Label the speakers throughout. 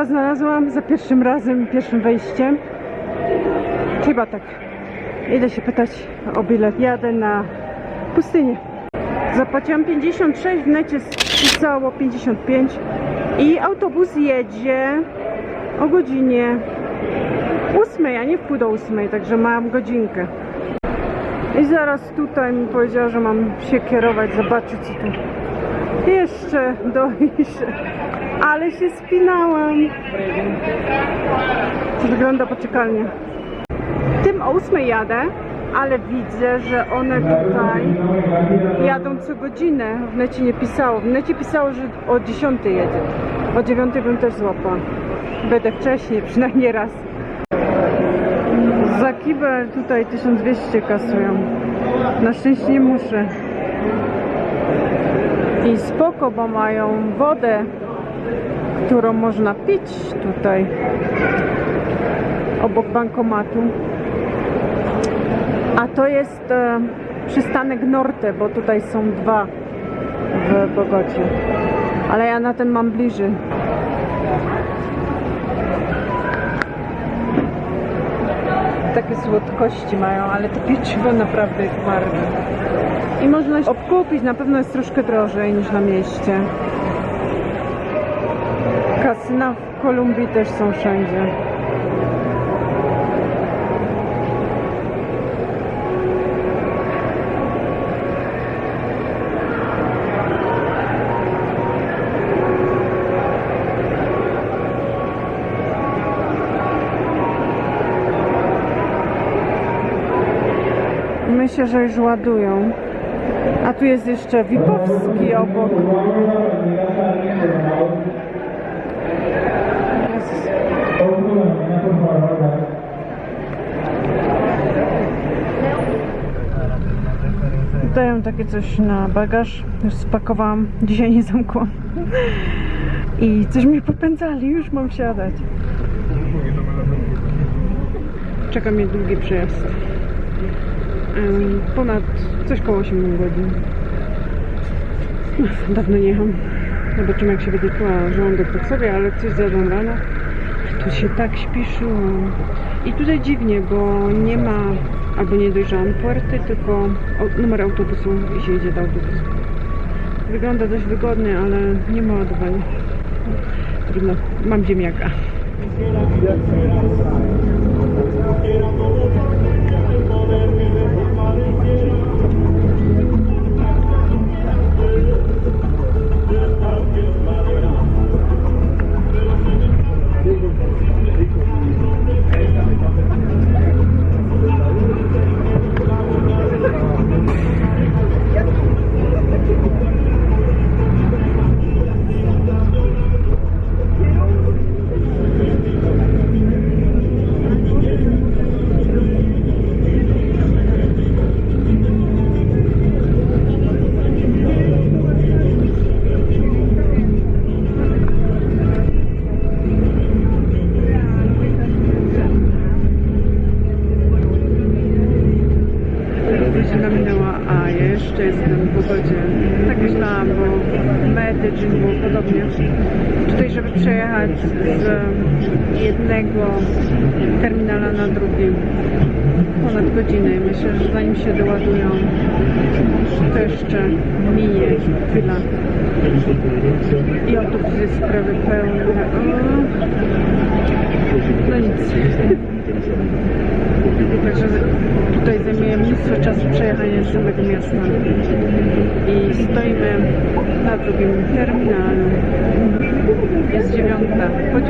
Speaker 1: znalazłam za pierwszym razem, pierwszym wejściem. Chyba tak. Idę się pytać o bilet. Jadę na pustynię. Zapłaciłam 56, w necie pisało 55 i autobus jedzie o godzinie 8, a nie w pół do 8, także mam godzinkę. I zaraz tutaj mi powiedziała, że mam się kierować, zobaczyć co tu jeszcze dojść. Ale się spinałam. Wygląda poczekalnie. Tym o 8 jadę, ale widzę, że one tutaj jadą co godzinę. W necie nie pisało. W necie pisało, że o 10 jedzie. O 9 bym też złapała. Będę wcześniej, przynajmniej raz. Za kibel tutaj 1200 kasują. Na szczęście nie muszę. I spoko, bo mają wodę, którą można pić tutaj obok bankomatu. A to jest e, przystanek Norte, bo tutaj są dwa w Bogocie. Ale ja na ten mam bliżej. Takie słodkości mają, ale to pieczywo naprawdę jest marne. I można się obkupić, na pewno jest troszkę drożej niż na mieście. Kasyna w Kolumbii też są wszędzie. Myślę, że już ładują. A tu jest jeszcze Wipowski obok. Jezus. Dają takie coś na bagaż. Już spakowałam. Dzisiaj nie zamkłam. I coś mnie popędzali. Już mam siadać. Czeka mnie długi przejazd. Ponad coś koło 8 godzin. Dawno nie jechałam. Zobaczymy jak się będzie czuła żołądek tak sobie, ale coś zjadłam rano. Tu się tak śpiszyło. I tutaj dziwnie, bo nie ma, albo nie dojrzałam puerty, tylko numer autobusu i się idzie do autobusu. Wygląda dość wygodnie, ale nie ma ładowania. Trudno, mam ziemniaka. Że zanim się doładują, to jeszcze minie chwila. I autobus jest prawie pełny. No nic. Także tutaj zajmuje mnóstwo czasu przejechania z samego miasta. I stoimy na drugim terminalu. Jest dziewiąta po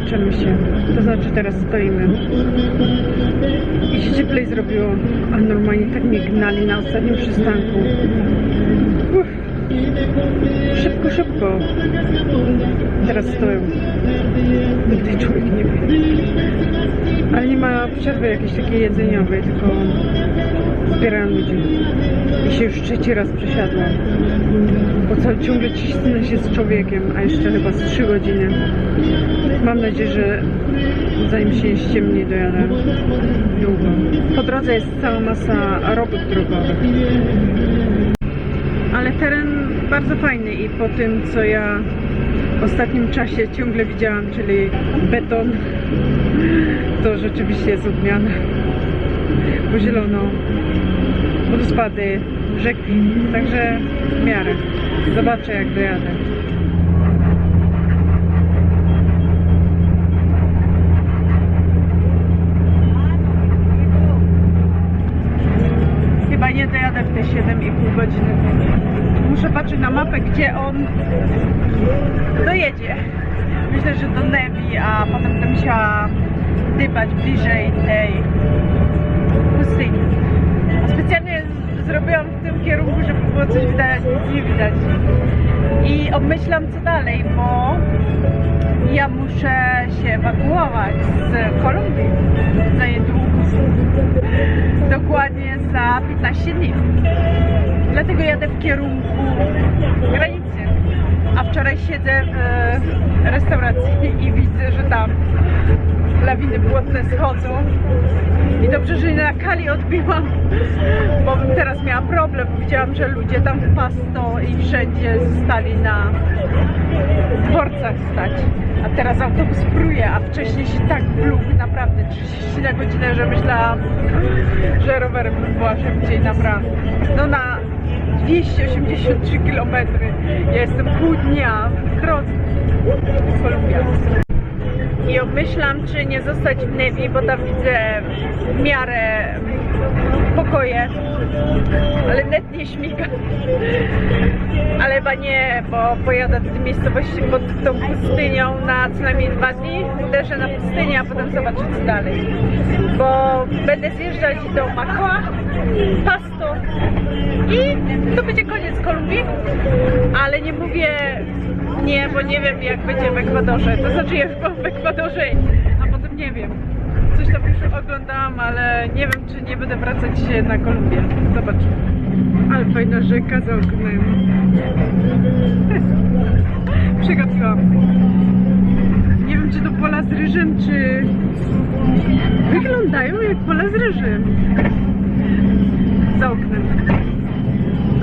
Speaker 1: wleczymy się. To znaczy teraz stoimy. I się cieplej zrobiło, a normalnie tak mnie gnali na ostatnim przystanku. Uff. Szybko, szybko. Teraz stoją. Nigdy człowiek nie wie. Ale nie ma przerwy jakiejś takiej jedzeniowej, tylko zbierają ludzi. I się już trzeci raz przesiadłam. Bo cały ciągle cisnę się z człowiekiem, a jeszcze chyba z 3 godziny. Mam nadzieję, że zanim się ściemni, dojadę długo. Po drodze jest cała masa robót drogowych. Ale teren bardzo fajny i po tym, co ja w ostatnim czasie ciągle widziałam, czyli beton, to rzeczywiście jest odmiana. Bo zielono, wodospady, rzeki, także w miarę. Zobaczę jak dojadę. Chyba nie dojadę w te 7,5 godziny. Muszę patrzeć na mapę, gdzie on dojedzie. Myślę, że do Nevi, a potem będę musiała dybać bliżej tej pustyni. Specjalnie zrobiłam w tym żeby było coś widać, nic nie widać. I obmyślam co dalej, bo ja muszę się ewakuować z Kolumbii za niedługo. Dokładnie za 15 dni. Dlatego jadę w kierunku granicy. A wczoraj siedzę w restauracji i widzę, że tam lawiny błotne schodzą. I dobrze, że na Kali odbiłam, bo bym teraz miała problem. Widziałam, że ludzie tam w Pasto i wszędzie stali na dworcach stać. A teraz autobus pruje, a wcześniej się tak pluł naprawdę 30 na godzinę, że myślałam, że rowerem bym była szybciej naprawdę. No na 283 km. Ja jestem pół dnia w drodze. Kolumbia. I obmyślam, czy nie zostać w Nevi, bo tam widzę w miarę pokoje, ale net nie śmiga. Ale chyba nie, bo pojadę do tej miejscowości pod tą pustynią na co najmniej dwa dni. Uderzę na pustynię, a potem zobaczę co dalej. Bo będę zjeżdżać do Macoa, Pasto i to będzie koniec Kolumbii. Ale nie mówię nie, bo nie wiem jak będzie w Ekwadorze. To znaczy ja w Ekwadorze, a potem nie wiem. Coś tam już oglądałam, ale nie wiem czy nie będę wracać na Kolumbię. Zobacz. Ale fajna rzeka za oknem. Przegapiłam. Nie wiem czy to pola z ryżem, czy... Wyglądają jak pola z ryżem. Za oknem.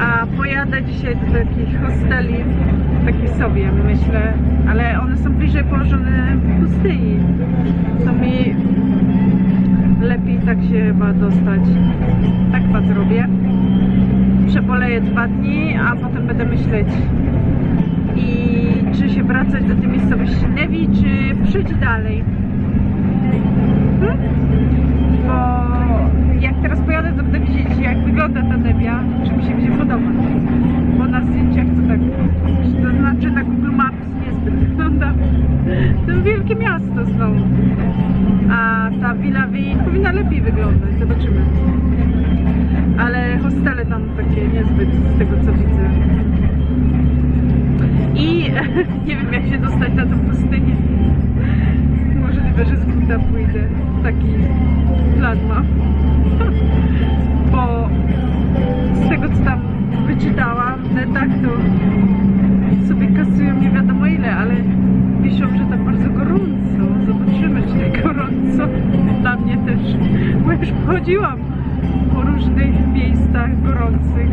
Speaker 1: A pojadę dzisiaj do takich hosteli, takich sobie myślę, ale one są bliżej położone w pustyni. To mi lepiej tak się chyba dostać. Tak chyba zrobię. Przeboleję dwa dni, a potem będę myśleć i czy się wracać do tej miejscowości Nevi, czy przyjść dalej. Hmm? Bo jak teraz pojadę, to będę widzieć jak wygląda ta Nevia, czy mi się będzie podobać. Bo na zdjęciach to tak, to znaczy na Google Maps To wielkie miasto znowu. A ta Villa Vin powinna lepiej wyglądać, zobaczymy. Ale hostele tam takie niezbyt z tego co widzę. I nie wiem jak się dostać na tą pustynię. Możliwe, że z buta pójdę. Taki plan mam. Bo z tego co tam wyczytałam netach, to sobie kasują nie wiadomo ile, ale piszą, że tam bardzo gorąco. Zobaczymy, czy gorąco. Dla mnie też. Bo już chodziłam po różnych miejscach gorących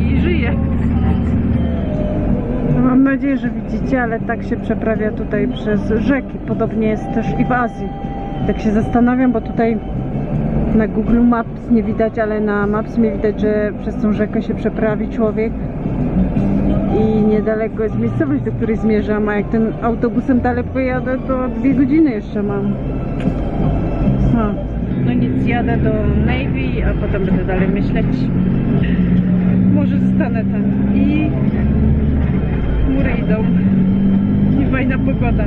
Speaker 1: i żyję. No mam nadzieję, że widzicie, ale tak się przeprawia tutaj przez rzeki. Podobnie jest też i w Azji. Tak się zastanawiam, bo tutaj na Google Maps nie widać, ale na Maps mnie widać, że przez tą rzekę się przeprawi człowiek i niedaleko jest miejscowość, do której zmierzam, a jak ten autobusem dalej pojadę, to dwie godziny jeszcze mam. Ha. No nic, jadę do Navy, a potem będę dalej myśleć. Może zostanę tam i chmury idą i fajna pogoda.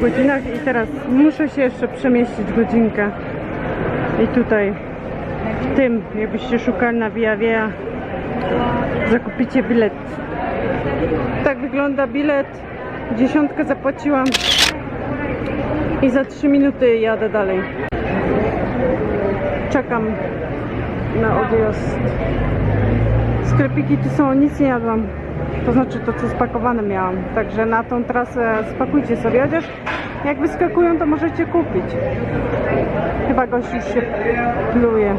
Speaker 1: Godzinach i teraz muszę się jeszcze przemieścić godzinkę. I tutaj w tym, jakbyście szukali na Via Via, zakupicie bilet. Tak wygląda bilet. Dziesiątkę zapłaciłam i za 3 minuty jadę dalej. Czekam na odjazd. Sklepiki tu są, nic nie jadłam. To znaczy to, co spakowane miałam. Także na tą trasę spakujcie sobie. Chociaż jak wyskakują, to możecie kupić. Chyba gość już się pluje.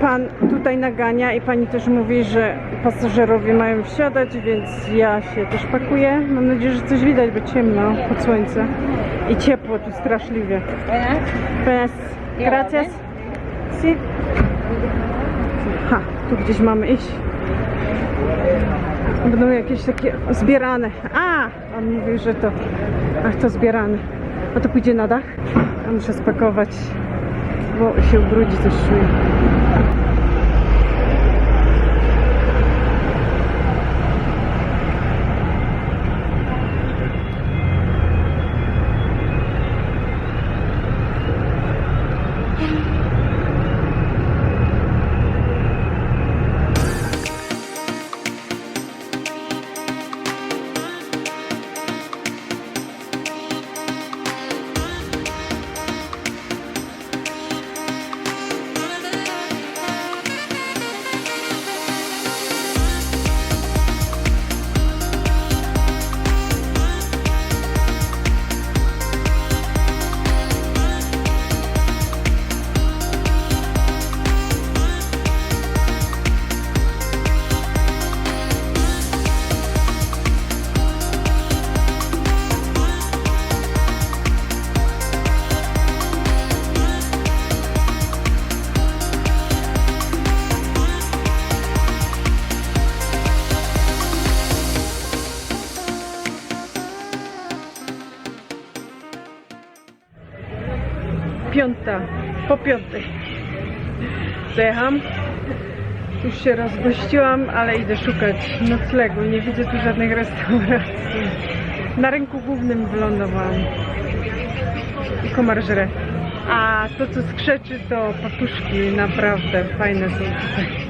Speaker 1: Pan tutaj nagania i pani też mówi, że pasażerowie mają wsiadać, więc ja się też pakuję. Mam nadzieję, że coś widać, bo ciemno pod słońce i ciepło tu straszliwie. Buenas. Gracias. Sí. Ha, tu gdzieś mamy iść. Będą jakieś takie zbierane. A! On mówi, że to. Ach, to zbierane. A to pójdzie na dach? A muszę spakować, bo się ubrudzi coś czuję. Po piątej. Zjecham. Już się rozgościłam, ale idę szukać noclegu. Nie widzę tu żadnych restauracji. Na rynku głównym wylądowałam. I komar żre. A to, co skrzeczy, to patuszki. Naprawdę fajne są tutaj.